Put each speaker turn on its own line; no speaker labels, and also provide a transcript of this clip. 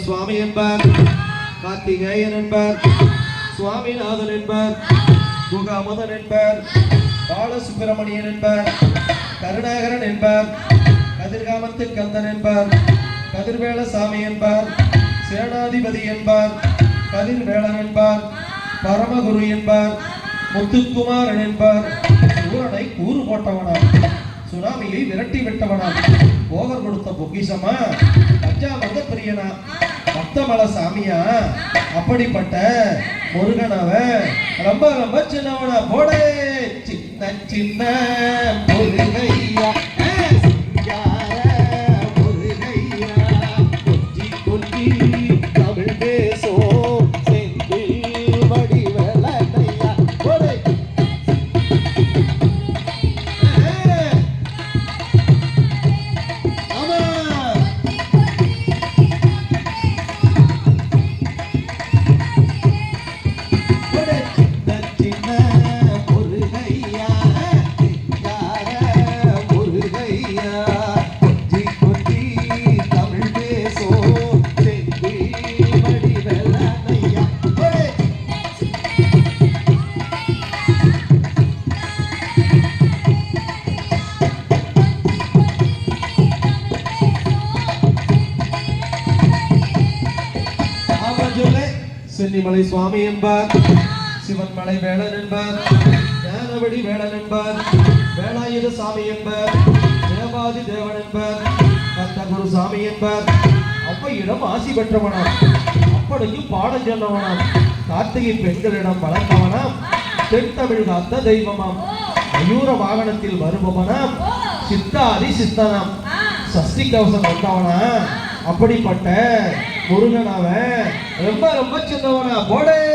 சுவாமி என்பார் கார்த்திகேயன் என்பார் சுவாமிநாதன் என்பார் குகாமுதன் என்பார் பாலசுப்பிரமணியன் என்பார் கருணாகரன் என்பார் கதிர்காமத்து கந்தன் என்பார் கதிர்வேலசாமி என்பார் சேனாதிபதி என்பார் கதிர்வேளன் என்பார் பரமகுரு என்பார் முத்துக்குமாரன் என்பார் சூரனை கூறு போட்டவனாம் சுனாமியை விரட்டி விட்டவனாம் போகர் கொடுத்த பொக்கிஷமா பஞ்சாமந்த பிரியனா அத்தமலை சாமியா? அப்படிப்பட்ட முருகனவ ரொம்ப ரொம்ப சின்னவனா போட. சின்ன சின்ன முருகை. சென்னிமலை சுவாமி என்பார். சிவன்மலை வேளன் என்பார். ஞானவடி வேளன் என்பார். வேளாயுத சாமி என்பார். தேவாதி தேவன் என்பார். கந்தகுரு சாமி என்பார். அவ்வையிடம் ஆசி பெற்றவனாம். அப்படியும் பாடம் சொன்னவனாம் கார்த்திகை பெண்களிடம் வளர்ந்தவனாம். தென் தமிழ் காத்த தெய்வமாம். மயூர வாகனத்தில் வருபவனாம். சித்தாதி சித்தனாம். சஷ்டி கவசம் வந்தவனா? அப்படிப்பட்ட முருகன் அவன். ரொம்ப ரொம்ப சின்னவனா. போடே.